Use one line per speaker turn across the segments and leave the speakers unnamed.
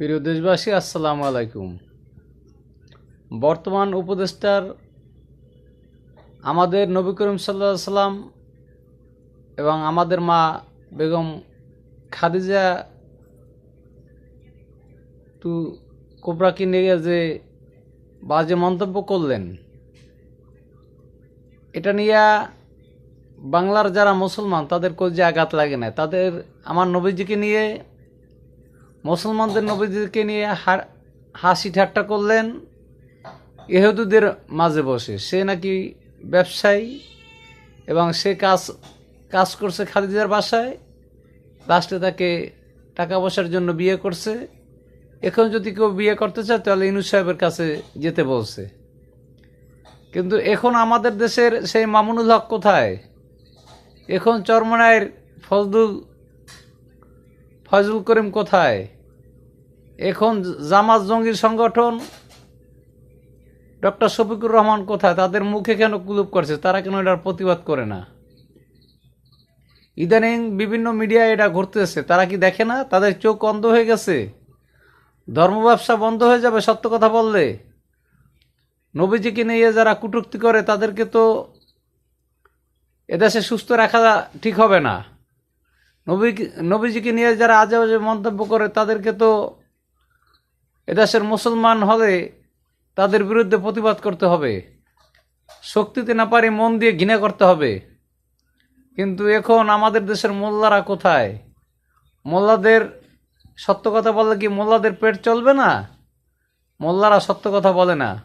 প্রিয় দেশবাসী, আসসালামু আলাইকুম। বর্তমান উপদেষ্টার আমাদের নবী করিম সাল্লাহ সাল্লাম এবং আমাদের মা বেগম খাদিজা তু কোবরাকে নিয়ে যে বাজে মন্তব্য করলেন, এটা নিয়ে বাংলার যারা মুসলমান তাদের যে আঘাত লাগে না। তাদের, আমার নবীজিকে নিয়ে মুসলমানদের নবীজিকে নিয়ে হাসি ঠাট্টা করলেন ইহুদুদের মাঝে বসে। সে নাকি ব্যবসায়ী এবং সে কাজ কাজ করছে খাদিজার বাসায়, লাস্টে তাকে টাকা পয়সার জন্য বিয়ে করছে। এখন যদি কেউ বিয়ে করতে চায়, তাহলে ইনু সাহেবের কাছে যেতে বলছে। কিন্তু এখন আমাদের দেশের সেই মামুনুল হক কোথায়? এখন চরমনায়ের ফজলুল ফজলুল করিম কোথায়? এখন জামাত জঙ্গির সংগঠন, ডক্টর শফিকুর রহমান কোথায়? তাদের মুখে কেন কুলুপ করছে? তারা কেন এটার প্রতিবাদ করে না? ইদানিং বিভিন্ন মিডিয়ায় এটা ঘুরতেছে। তারা কি দেখে না? তাদের চোখ অন্ধ হয়ে গেছে? ধর্ম ব্যবসা বন্ধ হয়ে যাবে, সত্য কথা বললে? নবীজিকে নিয়ে যারা কুটুক্তি করে, তাদেরকে তো এদেশে সুস্থ রাখা ঠিক হবে না। নবী নবীজিকে নিয়ে যারা আজে বাজে মন্তব্য করে, তাদেরকে তো এদেশের মুসলমান হলে তাদের বিরুদ্ধে প্রতিবাদ করতে হবে। শক্তিতে না পারি মন দিয়ে ঘৃণা করতে হবে। কিন্তু এখন আমাদের দেশের মোল্লারা কোথায়? মোল্লাদের সত্য কথা বললে কি মোল্লাদের পেট চলবে না? মোল্লারা সত্য কথা বলে না।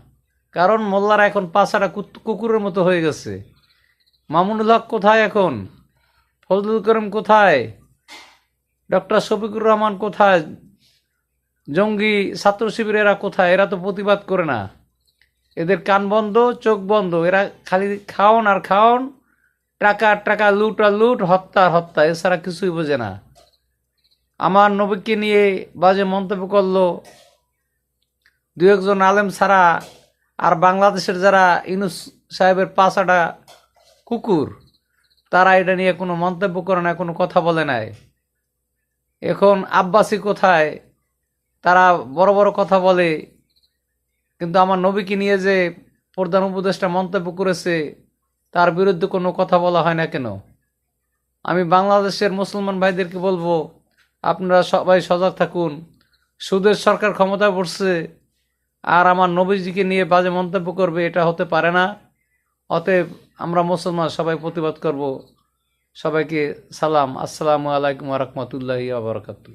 কারণ মোল্লারা এখন কুত- কুকুরের মতো হয়ে গেছে। মামুনুল হক কোথায় এখন? ফজলুল করিম কোথায়? ডক্টর শফিকুর রহমান কোথায়? জঙ্গি ছাত্র শিবির এরা কোথায়? এরা তো প্রতিবাদ করে না। এদের কান বন্ধ, চোখ বন্ধ। এরা খালি খাওন আর খাওন, টাকা টাকা, লুট আর লুট, হত্যা আর হত্যা। এছাড়া কিছুই বোঝে না। আমার নবীকে নিয়ে বাজে মন্তব্য করল দু একজন আলেম ছাড়া আর বাংলাদেশের যারা ইনুস সাহেবের পাশাটা কুকুর। তারা এটা নিয়ে কোনো মন্তব্য করে না কোনো কথা বলে নাই। এখন আব্বাসী কোথায়? তারা বড় বড় কথা বলে, কিন্তু আমার নবীকে নিয়ে যে প্রধান উপদেষ্টা মন্তব্য করেছে, তার বিরুদ্ধে কোনো কথা বলা হয় না কেন? আমি বাংলাদেশের মুসলমান ভাইদেরকে বলব, আপনারা সবাই সজাগ থাকুন। সুদের সরকার ক্ষমতায় পড়ছে, আর আমার নবীজিকে নিয়ে বাজে মন্তব্য করবে, এটা হতে পারে না। অতএব আমরা মুসলমান সবাই প্রতিবাদ করব। সবাইকে সালাম। আসসালামু আলাইকুম রহমতুল্লাহ আবরকাতু